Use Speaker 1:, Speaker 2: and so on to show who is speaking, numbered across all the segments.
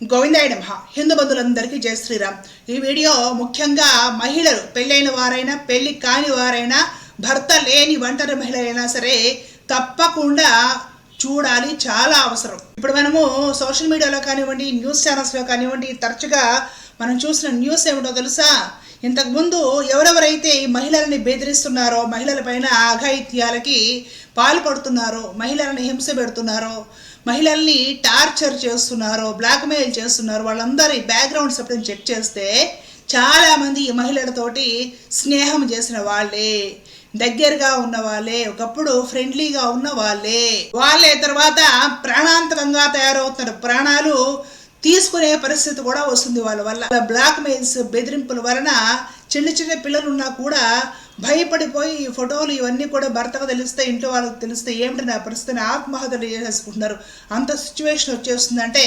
Speaker 1: గోవిందాయ నమ హిందూ బంధువులందరికీ జై శ్రీరామ్. ఈ వీడియో ముఖ్యంగా మహిళలు పెళ్ళైన వారైనా పెళ్ళి కాని వారైనా భర్త లేని ఒంటరి మహిళలైనా సరే తప్పకుండా చూడాలి చాలా అవసరం. ఇప్పుడు మనము సోషల్ మీడియాలో కానివ్వండి న్యూస్ ఛానల్స్లో కానివ్వండి తరచుగా మనం చూసిన న్యూస్ ఏమిటో తెలుసా? ఇంతకుముందు ఎవరెవరైతే ఈ మహిళల్ని బెదిరిస్తున్నారో మహిళల పైన అఘాయిత్యాలకి పాల్పడుతున్నారో మహిళలను హింస పెడుతున్నారో మహిళల్ని టార్చర్ చేస్తున్నారో బ్లాక్మెయిల్ చేస్తున్నారో. వాళ్ళందరి బ్యాక్గ్రౌండ్స్ ఎప్పుడైనా చెక్ చేస్తే చాలామంది ఈ మహిళలతోటి స్నేహం చేసిన వాళ్ళే దగ్గరగా ఉన్న వాళ్ళే ఒకప్పుడు ఫ్రెండ్లీగా ఉన్న వాళ్ళే. వాళ్ళే తర్వాత ప్రాణాంతకంగా తయారవుతున్నారు. ప్రాణాలు తీసుకునే పరిస్థితి కూడా వస్తుంది వాళ్ళ వల్ల. బ్లాక్ మెయిల్స్ బెదిరింపుల వలన చిన్న చిన్న పిల్లలు ఉన్నా కూడా భయపడిపోయి ఈ ఫోటోలు ఇవన్నీ కూడా భర్తకు తెలిస్తే ఇంట్లో వాళ్ళకి తెలిస్తే ఏమిటి నా పరిస్థితిని ఆత్మహత్యలు చేసేసుకుంటున్నారు. అంత సిచ్యువేషన్ వచ్చేస్తుందంటే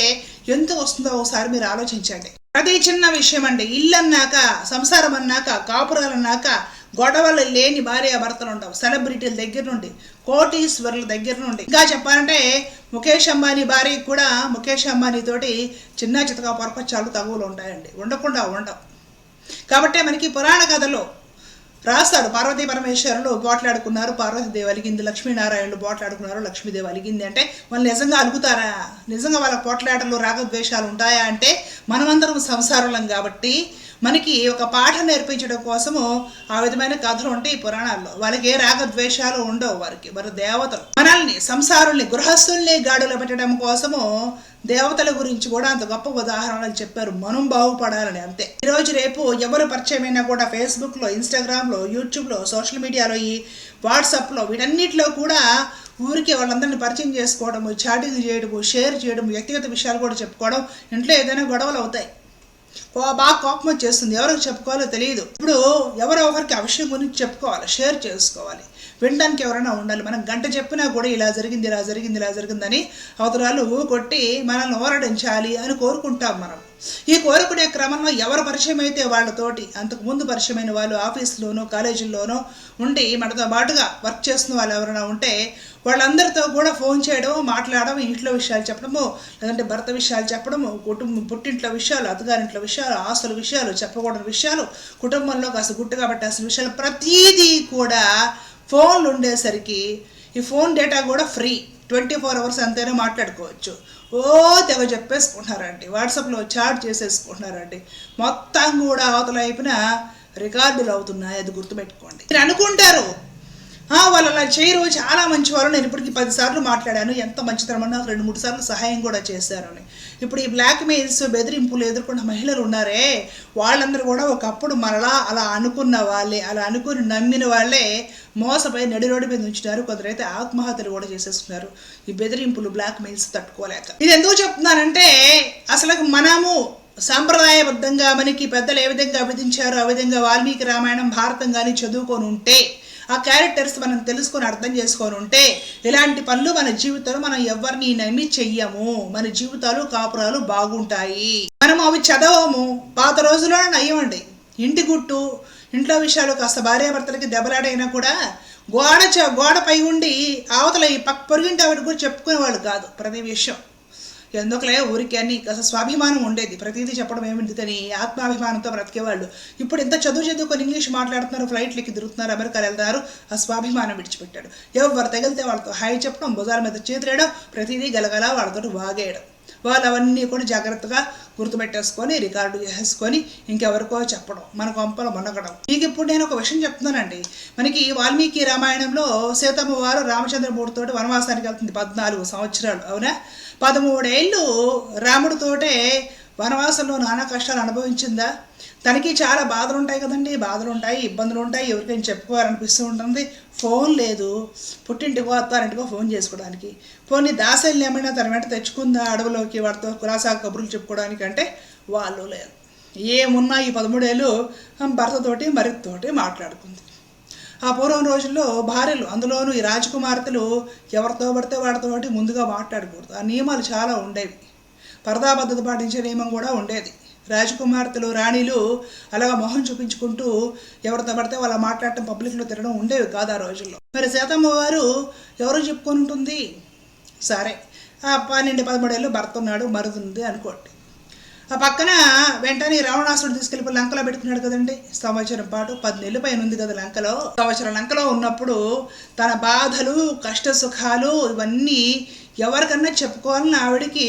Speaker 1: ఎంత వస్తుందో ఒకసారి మీరు ఆలోచించండి. ప్రతి చిన్న విషయం అండి. ఇల్లు అన్నాక సంసారం అన్నాక కాపురాలు అన్నాక గొడవలు లేని భార్య భర్తలు ఉండవు సెలబ్రిటీల దగ్గర నుండి కోటీశ్వరుల దగ్గర నుండి. ఇంకా చెప్పాలంటే ముఖేష్ అంబానీ భార్యకి కూడా ముఖేష్ అంబానీ తోటి చిన్న చితక పొరపచ్చాలు తగువులు ఉంటాయండి. ఉండకుండా ఉండవు. కాబట్టి మనకి పురాణ కథలో రాస్తాడు. పార్వతీ పరమేశ్వరులు పోట్లాడుకున్నారు. పార్వతీదేవి అలిగింది లక్ష్మీనారాయణులు పోట్లాడుకున్నారు. లక్ష్మీదేవి అలిగింది అంటే వాళ్ళు నిజంగా అలుగుతారా? నిజంగా వాళ్ళ పోట్లాటలు రాగద్వేషాలు ఉంటాయా అంటే మనమందరం సంసారులం కాబట్టి మనకి ఒక పాఠం నేర్పించడం కోసము ఆ విధమైన కథలు ఉంటాయి ఈ పురాణాల్లో. వాళ్ళకి ఏ రాగద్వేషాలు ఉండవు వారికి. వారి దేవతలు. మనల్ని సంసారుల్ని గృహస్థుల్ని గాడులో పెట్టడం కోసము దేవతల గురించి కూడా అంత గొప్ప ఉదాహరణలు చెప్పారు. మనం బాగుపడాలని అంతే. ఈరోజు రేపు ఎవరు పరిచయమైనా కూడా ఫేస్బుక్లో ఇన్స్టాగ్రామ్లో యూట్యూబ్లో సోషల్ మీడియాలో ఈ వాట్సాప్లో వీటన్నిటిలో కూడా ఊరికి వాళ్ళందరిని పరిచయం చేసుకోవడము చాటింగ్ చేయడము షేర్ చేయడం వ్యక్తిగత విషయాలు కూడా చెప్పుకోవడం ఇంట్లో ఏదైనా గొడవలు అవుతాయి. బాగా కోపం వచ్చేస్తుంది. ఎవరికి చెప్పుకోవాలో తెలియదు. ఇప్పుడు ఎవరో ఒకరికి ఆ విషయం గురించి చెప్పుకోవాలి. షేర్ చేసుకోవాలి. వినడానికి ఎవరైనా ఉండాలి. మనం గంట చెప్పినా కూడా ఇలా జరిగింది ఇలా జరిగింది ఇలా జరిగిందని అవతరాలు కొట్టి మనల్ని ఓరడించాలి అని కోరుకుంటాం మనం. ఈ కోరుకునే క్రమంలో ఎవరు పరిచయం అయితే వాళ్ళతోటి అంతకు ముందు పరిచయమైన వాళ్ళు ఆఫీసులోనో కాలేజీల్లోనో ఉండి మనతో పాటుగా వర్క్ చేస్తున్న వాళ్ళు ఎవరైనా ఉంటే వాళ్ళందరితో కూడా ఫోన్ చేయడం మాట్లాడడం ఇంట్లో విషయాలు చెప్పడము లేదంటే భర్త విషయాలు చెప్పడము కుటుంబం పుట్టింట్లో విషయాలు అత్తగారింట్లో విషయాలు ఆస్తుల విషయాలు చెప్పకూడని విషయాలు కుటుంబంలో కాస్త గుట్టుగా పెట్టాల్సిన విషయాలు ప్రతీదీ కూడా ఫోన్లు ఉండేసరికి ఈ ఫోన్ డేటా కూడా ఫ్రీ. ట్వంటీ ఫోర్ అవర్స్ అంతైనా మాట్లాడుకోవచ్చు. ఓ తెగ చెప్పేసుకుంటున్నారండి. వాట్సాప్లో చాట్ చేసేసుకుంటున్నారండి. మొత్తం కూడా అవతల వైపున రికార్డులు అవుతున్నాయి అది గుర్తుపెట్టుకోండి. మీరు అనుకుంటారు వాళ్ళు అలా చేయరు చాలా మంచి వాళ్ళు నేను ఇప్పటికి పదిసార్లు మాట్లాడాను ఎంత మంచితనం నాకు రెండు మూడు సార్లు సహాయం కూడా చేశారని. ఇప్పుడు ఈ బ్లాక్ మెయిల్స్ బెదిరింపులు ఎదుర్కొన్న మహిళలు ఉన్నారే వాళ్ళందరూ కూడా ఒకప్పుడు మరలా అలా అనుకున్న వాళ్ళే అలా అనుకుని నమ్మిన వాళ్ళే మోసపై నడి రోడ్డు మీద ఉంచుతారు కొందరైతే ఆత్మహత్యలు కూడా చేసేస్తున్నారు. ఈ బెదిరింపులు బ్లాక్ మెయిల్స్ తట్టుకోలేక. ఇది ఎందుకు చెప్తున్నానంటే అసలు మనము సాంప్రదాయబద్ధంగా మనకి పెద్దలు ఏ విధంగా విధించారో ఆ విధంగా వాల్మీకి రామాయణం భారతం కానీ చదువుకొని ఉంటే ఆ క్యారెక్టర్స్ మనం తెలుసుకొని అర్థం చేసుకొని ఉంటే ఇలాంటి పనులు మన జీవితంలో మనం ఎవరిని నమ్మి చెయ్యము. మన జీవితాలు కాపురాలు బాగుంటాయి. మనం అవి చదవము. పాత రోజుల్లోనే నయ్యమండి. ఇంటి గుట్టు ఇంట్లో విషయాలు కాస్త భార్యాభర్తలకి దెబ్బలాడైనా కూడా గోడ చ- గోడ పై ఉండి అవతల ఈ పక్క పొరిగింటి ఆవిడ కూడా చెప్పుకునేవాళ్ళు కాదు. ప్రతి విషయం. ఎందుకులే ఊరికి అని అసలు స్వాభిమానం ఉండేది. ప్రతిదీ చెప్పడం ఏమిటి అని ఆత్మాభిమానంతో బ్రతికేవాళ్ళు. ఇప్పుడు ఇంత చదువు చదువుకొని ఇంగ్లీష్ మాట్లాడుతున్నారు ఫ్లైట్లకి తిరుగుతున్నారు అమెరికాలు వెళ్తారు ఆ స్వాభిమానం విడిచిపెట్టాడు. ఎవరు తగిలితే వాళ్ళతో హాయ్ చెప్పడం భుజాల మీద చేతులేయడం ప్రతిదీ గలగల వాళ్ళతో వాగేయడం. వాళ్ళు అవన్నీ కూడా జాగ్రత్తగా గుర్తుపెట్టేసుకొని రికార్డు చేసుకొని ఇంకెవరికో చెప్పడం మన కొంపలు మునగడం. మీకు ఇప్పుడు నేను ఒక విషయం చెప్తున్నానండి. మనకి వాల్మీకి రామాయణంలో సీతమ్మ వారు రామచంద్రమూర్తితోటి వనవాసానికి వెళ్తుంది పద్నాలుగు సంవత్సరాలు అవునా? పదమూడేళ్ళు రాముడితోటే వనవాసంలో నానా కష్టాలు అనుభవించిందా? తనకి చాలా బాధలు ఉంటాయి కదండి. బాధలు ఉంటాయి ఇబ్బందులు ఉంటాయి ఎవరికైనా చెప్పుకోవాలనిపిస్తూ ఉంటుంది. ఫోన్ లేదు. పుట్టింటికో అత్తారింటికో ఫోన్ చేసుకోవడానికి. పోనీ దాసల్ని ఏమైనా తన వెంట తెచ్చుకుందా అడవిలోకి వాడితో కులాసా కబుర్లు చెప్పుకోవడానికి అంటే వాళ్ళు లేరు. ఏమున్నా ఈ పదమూడేళ్ళు భర్తతోటి మరితోటి మాట్లాడుకుంది. ఆ పూర్వం రోజుల్లో భార్యలు అందులోనూ ఈ రాజకుమార్తెలు ఎవరితో పడితే వాడితోటి ముందుగా మాట్లాడకూడదు. ఆ నియమాలు చాలా ఉండేవి. పరదాబద్ధత పాటించే నియమం కూడా ఉండేది. రాజకుమార్తెలు రాణిలు అలాగా మొహం చూపించుకుంటూ ఎవరితో పడితే వాళ్ళ మాట్లాడటం పబ్లిక్లో తిరగడం ఉండేవి కాదు ఆ రోజుల్లో. మరి సీతమ్మ వారు ఎవరు చెప్పుకొని ఉంటుంది? సరే ఆ పన్నెండు పదమూడేళ్ళు భర్త ఉన్నాడు మరుదుంది అనుకోండి. ఆ పక్కన వెంటనే రావణాసుడు తీసుకెళ్ళిపోయి లంకలో పెట్టుకున్నాడు కదండి. సంవత్సరం పాటు పది పైన ఉంది కదా లంకలో. సంవత్సరం లంకలో ఉన్నప్పుడు తన బాధలు కష్ట సుఖాలు ఇవన్నీ ఎవరికన్నా చెప్పుకోవాలని ఆవిడకి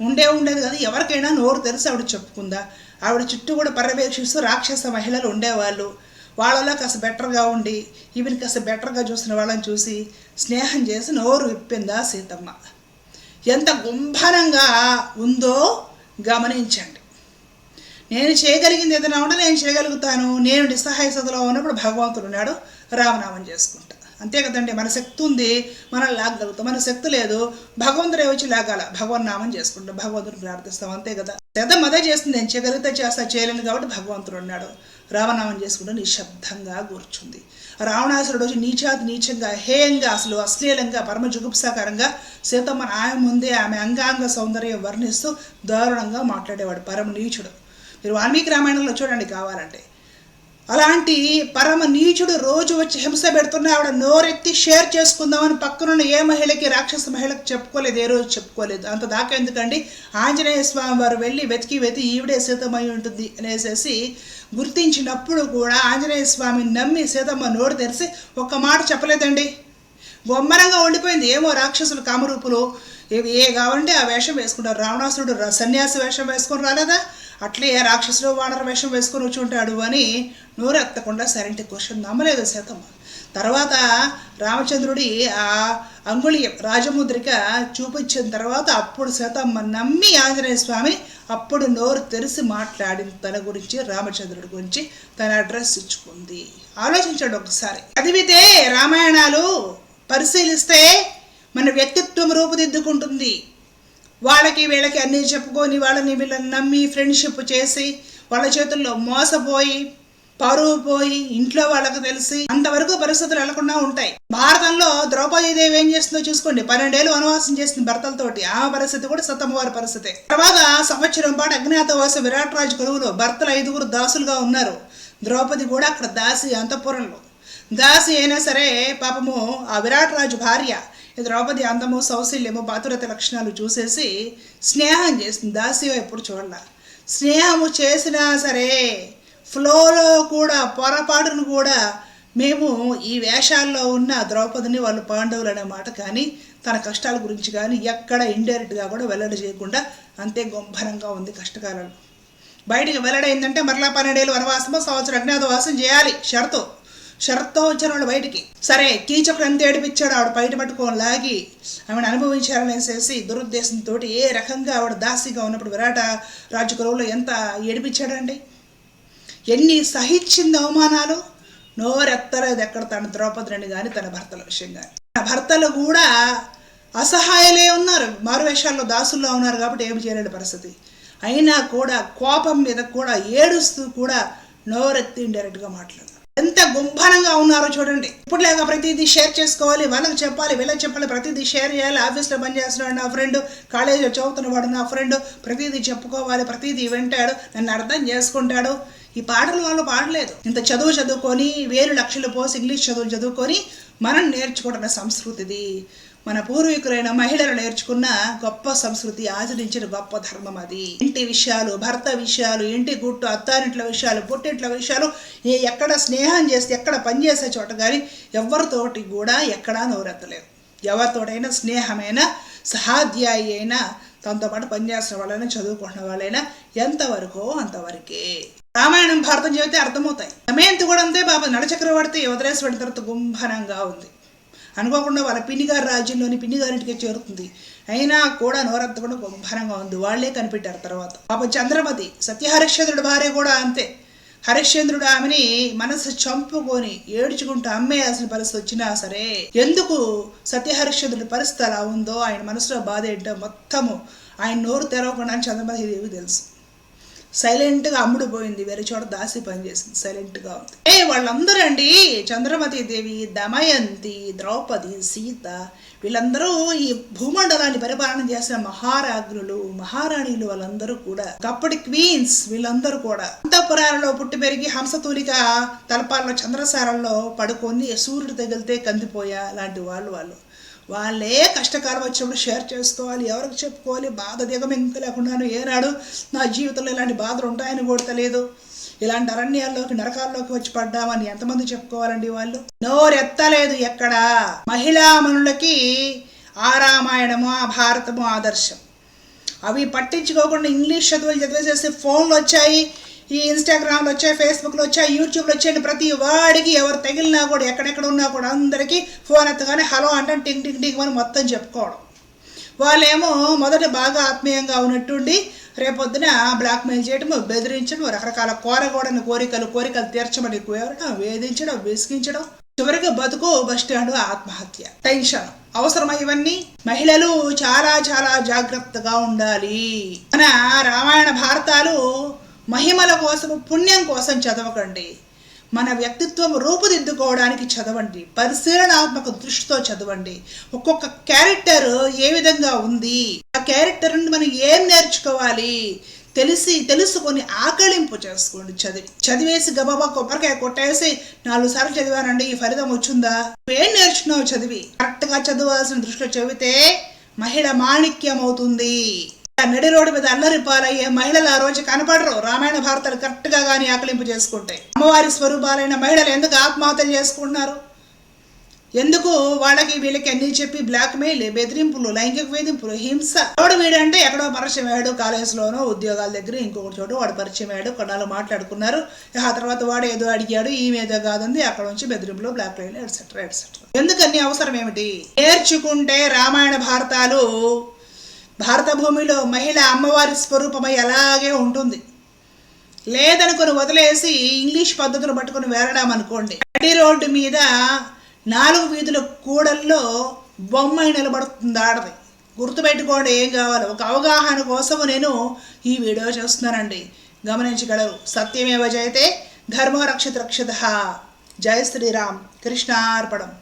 Speaker 1: ఉండే ఉండేది కదా. ఎవరికైనా నోరు తెలిసి ఆవిడ చెప్పుకుందా? ఆవిడ చుట్టూ కూడా పర్యవేక్షిస్తూ రాక్షస మహిళలు ఉండేవాళ్ళు. వాళ్ళలో కాస్త బెటర్గా ఉండి ఈవిని కాస్త బెటర్గా చూసిన వాళ్ళని చూసి స్నేహం చేసి నోరు విప్పిందా సీతమ్మ. ఎంత గుంభనంగా ఉందో గమనించండి. నేను చేయగలిగింది ఏదైనా ఉంటే నేను చేయగలుగుతాను. నేను నిస్సహాయ స్థితిలో ఉన్నప్పుడు భగవంతుడు ఉన్నాడు. రామనామం చేసుకుంటా. అంతే కదండి మన శక్తి ఉంది మనం లాగలుగుతాం మన శక్తి లేదు భగవంతుడే వచ్చి లాగాల. భగవన్ నామం చేసుకుంటాం భగవంతుడు ప్రార్థిస్తాం అంతే కదా. శతం అదే చేస్తుంది నేను చేయగలిగితే చేస్తా చేయలేను కాబట్టి భగవంతుడు ఉన్నాడు. రామనామం చేసుకుంటూ నిశ్శబ్దంగా కూర్చుంది. రావణాసురుడు వచ్చి నీచాతి నీచంగా హేయంగా అసలు అశ్లీలంగా పరమ జుగుప్సాకరంగా సీతమ్మ ఆమె ముందే ఆమె అంగాంగ సౌందర్యం వర్ణిస్తూ దారుణంగా మాట్లాడేవాడు పరమ నీచుడు. మీరు వాల్మీకి రామాయణంలో చూడండి కావాలంటే. అలాంటి పరమ నీచుడు రోజు వచ్చి హింస పెడుతున్న ఆవిడ నోరెత్తి షేర్ చేసుకుందామని పక్కనున్న ఏ మహిళకి రాక్షస మహిళకి చెప్పుకోలేదు ఏ రోజు చెప్పుకోలేదు. అంత దాకా ఎందుకండి? ఆంజనేయ స్వామి వారు వెళ్ళి వెతికి వెతి ఈవిడే సీతమై ఉంటుంది అనేసి గుర్తించినప్పుడు కూడా ఆంజనేయ స్వామిని నమ్మి సీతమ్మ నోరు తెరిచి ఒక్క మాట చెప్పలేదండి. బొమ్మరంగా ఉండిపోయింది. ఏమో రాక్షసులు కామరూపులు. ఏవి ఏ కావాలంటే ఆ వేషం వేసుకుంటారు. రావణాసురుడు సన్యాసి వేషం వేసుకొని రాలేదా? అట్లే రాక్షసుడు వానర వేషం వేసుకొని వచ్చి ఉంటాడు అని నోరెత్తకుండా సరైన క్వశ్చన్ నమ్మలేదు సీతమ్మ. తర్వాత రామచంద్రుడి ఆ అంగుళి రాజముద్రిక చూపించిన తర్వాత అప్పుడు శాతం నమ్మి ఆంజనేయ స్వామి అప్పుడు నోరు తెరిచి మాట్లాడిన తన గురించి రామచంద్రుడి గురించి తన అడ్రస్ ఇచ్చుకుంది. ఆలోచించండి ఒకసారి. చదివితే రామాయణాలు పరిశీలిస్తే మన వ్యక్తిత్వం రూపుదిద్దుకుంటుంది. వాళ్ళకి వీళ్ళకి అన్నీ చెప్పుకొని వాళ్ళని వీళ్ళని నమ్మి ఫ్రెండ్షిప్ చేసి వాళ్ళ చేతుల్లో మోసపోయి పరువు పోయి ఇంట్లో వాళ్ళకి తెలిసి అంతవరకు పరిస్థితులు వెళ్ళకుండా ఉంటాయి. భారతంలో ద్రౌపదీదేవి ఏం చేస్తుందో చూసుకోండి. పన్నెండేళ్ళు వనవాసం చేసింది భర్తలతోటి. ఆ పరిస్థితి కూడా సతమ్మవారి పరిస్థితి. తర్వాత సంవత్సరం పాటు అజ్ఞాతవాస విరాట్ రాజు కొలువులో భర్తలు ఐదుగురు దాసులుగా ఉన్నారు. ద్రౌపది కూడా అక్కడ దాసి అంతఃపురంలో. దాసి అయినా సరే పాపము ఆ విరాట్ రాజు భార్య. ద్రౌపది అందము సౌశల్యము బాతురత లక్షణాలు చూసేసి స్నేహం చేసింది దాసి ఎప్పుడు చూడాల. స్నేహము చేసినా సరే ఫ్లోలో కూడా పొరపాటును కూడా మేము ఈ వేషాల్లో ఉన్న ద్రౌపదిని వాళ్ళు పాండవులు అనే మాట కానీ తన కష్టాల గురించి కానీ ఎక్కడ ఇండైరెక్ట్గా కూడా వెల్లడి చేయకుండా అంతే గొంభరంగా ఉంది కష్టకాలంలో. బయటికి వెల్లడైందంటే మరలా పన్నెండేళ్ళు వనవాసము సంవత్సరం అజ్ఞాతవాసం చేయాలి షరతు. షరత్తో వచ్చారు వాళ్ళు బయటికి. సరే కీచకుడు ఎంత ఏడిపించాడు ఆవిడ బయట పట్టుకొని లాగి ఆవిడ అనుభవించాలనేసేసి దురుద్దేశంతో ఏ రకంగా ఆవిడ దాసిగా ఉన్నప్పుడు విరాట రాజు ఎంత ఏడిపించాడండి? ఎన్ని సహించింది అవమానాలు? నోరెత్తలేదు ఎక్కడ తన ద్రౌపదిని కానీ తన భర్తల విషయం కానీ తన భర్తలు కూడా అసహాయలే ఉన్నారు. మారువేషాల్లో దాసుల్లో ఉన్నారు కాబట్టి ఏమి చేయలేని పరిస్థితి. అయినా కూడా కోపం మీద కూడా ఏడుస్తూ కూడా నోరెత్తి ఇండైరెక్ట్గా మాట్లాడు ఎంత గుంభనంగా ఉన్నారో చూడండి. ఇప్పుడు లేక ప్రతిదీ షేర్ చేసుకోవాలి వాళ్ళకి చెప్పాలి వీళ్ళకి చెప్పాలి ప్రతిదీ షేర్ చేయాలి. ఆఫీస్లో పనిచేస్తున్నాడు నా ఫ్రెండ్ కాలేజీలో చదువుతున్నవాడు నా ఫ్రెండ్ ప్రతిదీ చెప్పుకోవాలి ప్రతిదీ వింటాడు నన్ను అర్థం చేసుకుంటాడు. ఈ పాటలు వాళ్ళు పాడలేదు. ఇంత చదువు చదువుకొని వేరు లక్షలు పోసి ఇంగ్లీష్ చదువు చదువుకొని మనం నేర్చుకుంటున్న సంస్కృతిది. మన పూర్వీకులైన మహిళలు నేర్చుకున్న గొప్ప సంస్కృతి ఆచరించిన గొప్ప ధర్మం అది. ఇంటి విషయాలు భర్త విషయాలు ఇంటి గుట్టు అత్తారింట్ల విషయాలు పుట్టింట్ల విషయాలు ఏ ఎక్కడ స్నేహం చేస్తే ఎక్కడ పనిచేసే చోట కానీ ఎవరితోటి కూడా ఎక్కడా నోరెత్తలేదు. ఎవరితోటైనా స్నేహమైన సహాధ్యాయి అయినా తనతో పాటు పనిచేసిన వాళ్ళైనా చదువుకుంటున్న వాళ్ళైనా ఎంతవరకు అంతవరకే. రామాయణం భారతం చెబితే అర్థమవుతాయి. దమయంతి కూడా అంతే బాబు. నడచక్రవర్తి వదిలేసి తర్వాత గుంభనంగా ఉంది. అనుకోకుండా వాళ్ళ పిన్నిగారి రాజ్యంలోని పిన్నిగారింటికి చేరుతుంది అయినా కూడా నోరెత్తకుండా గుంభనంగా ఉంది. వాళ్ళే కనిపెట్టారు తర్వాత. పాప చంద్రమతి సత్యహరిశ్చంద్రుడి భార్య కూడా అంతే. హరిశ్చంద్రుడు ఆమెని మనసు చంపుకొని ఏడ్చుకుంటూ అమ్మేయాల్సిన పరిస్థితి వచ్చినా సరే ఎందుకు సత్యహరిశ్చంద్రుడి పరిస్థితి అలా ఉందో ఆయన మనసులో బాధ ఏంటో మొత్తము ఆయన నోరు తెరవకుండా చంద్రమతి దేవి తెలుసు. సైలెంట్గా అమ్ముడు పోయింది. వేరే చోట దాసి పనిచేసింది సైలెంట్గా ఉంది. ఏ వాళ్ళందరూ అండి చంద్రమతి దేవి దమయంతి ద్రౌపది సీత వీళ్ళందరూ ఈ భూమండలాన్ని పరిపాలన చేసిన మహారాజ్ఞులు మహారాణిలు వాళ్ళందరూ కూడా. అప్పటి క్వీన్స్ వీళ్ళందరూ కూడా. అంతఃపురాలలో పుట్టి పెరిగి హంసతూలిక తలపాల్లో చంద్రసారంలో పడుకొని సూర్యుడు తగిలితే కందిపోయా లాంటి వాళ్ళు వాళ్ళు. వాళ్ళే కష్టకాలం వచ్చినప్పుడు షేర్ చేసుకోవాలి ఎవరికి చెప్పుకోవాలి బాధ దిగమింక లేకుండాను ఏనాడు నా జీవితంలో ఇలాంటి బాధలు ఉంటాయని కూడా తెలియదు ఇలాంటి అరణ్యాల్లోకి నరకాల్లోకి వచ్చి పడ్డామని ఎంతమంది చెప్పుకోవాలండి వాళ్ళు? నోరెత్తలేదు ఎక్కడ? మహిళామణులకి ఆ రామాయణము ఆ భారతము ఆదర్శం. అవి పట్టించుకోకుండా ఇంగ్లీష్ చదువులు చదివేసేసి ఫోన్లు వచ్చాయి. ఈ ఇన్స్టాగ్రామ్లు వచ్చాయి ఫేస్బుక్లో వచ్చాయి యూట్యూబ్లో వచ్చాయి ప్రతి వాడికి ఎవరు తగిలినా కూడా ఎక్కడెక్కడ ఉన్నా కూడా అందరికీ ఫోన్ ఎత్తగానే హలో అంటే టింగ్ టింగ్ టింగ్ అని మొత్తం చెప్పుకోవడం. వాళ్ళేమో మొదట బాగా ఆత్మీయంగా ఉన్నట్టుండి రేపొద్దున బ్లాక్మెయిల్ చేయడము బెదిరించడం రకరకాల కోరగూడని కోరికలు కోరికలు తీర్చమని కోరడం వేధించడం విసిగించడం. చివరికి బతుకు బస్ స్టాండ్ ఆత్మహత్య. టెన్షన్ అవసరమా ఇవన్నీ? మహిళలు చాలా చాలా జాగ్రత్తగా ఉండాలి. మన రామాయణ భారతాలు మహిమల కోసం పుణ్యం కోసం చదవకండి. మన వ్యక్తిత్వం రూపుదిద్దుకోవడానికి చదవండి. పరిశీలనాత్మక దృష్టితో చదవండి. ఒక్కొక్క క్యారెక్టర్ ఏ విధంగా ఉంది? ఆ క్యారెక్టర్ నుండి మనం ఏం నేర్చుకోవాలి? తెలిసి తెలుసుకొని ఆకలింపు చేసుకోండి. చదివి చదివేసి గబాబా కొబ్బరికాయ కొట్టేసి నాలుగు సార్లు చదివానండి. ఈ ఫలితం వచ్చిందా? ఏం నేర్చుకున్నావు చదివి? కరెక్ట్గా చదవాల్సిన దృష్టిలో చదివితే మహిళ మాణిక్యం అవుతుంది నడి రోడ్డు మీద అల్లరి పాలయ్యే మహిళలు ఆ రోజు కనపడరు. రామాయణ భారతాలు కరెక్ట్గా కానీ ఆకలింపు చేసుకుంటే. అమ్మవారి స్వరూపాలైన మహిళలు ఎందుకు ఆత్మహత్యలు చేసుకుంటున్నారు? ఎందుకు వాళ్ళకి వీళ్ళకి అన్ని చెప్పి బ్లాక్ మెయిల్ బెదిరింపులు లైంగిక వేధింపులు హింస? ఎవడు వీడంటే ఎక్కడో పరిచయం అయ్యాడు కాలేజీలోనో ఉద్యోగాల దగ్గర ఇంకొకటి చోటు వాడు పరిచయం అయ్యాడు కొన్నాళ్ళు మాట్లాడుకున్నారు. ఆ తర్వాత వాడు ఏదో అడిగాడు ఈమె ఏదో కాదుంది అక్కడ నుంచి బెదిరింపులు బ్లాక్ మెయిల్ ఎట్సెట్రా ఎట్సెట్రా ఎందుకని అవసరం ఏమిటి? నేర్చుకుంటే రామాయణ భారతాలు భారత భూమిలో మహిళ అమ్మవారి స్వరూపమై అలాగే ఉంటుంది. లేదనుకొని వదిలేసి ఇంగ్లీష్ పద్ధతులు పట్టుకొని వేరడం అనుకోండి. అడి రోడ్డు మీద నాలుగు వీధుల కూడల్లో బొమ్మ నిలబడుతుంది ఆడది. గుర్తుపెట్టుకోండి ఏం కావాలి? ఒక అవగాహన కోసము నేను ఈ వీడియో చేస్తున్నానండి. గమనించగలరు. సత్యమేవ జయతే ధర్మరక్షిత రక్షిత జయ శ్రీరామ్. కృష్ణార్పణం.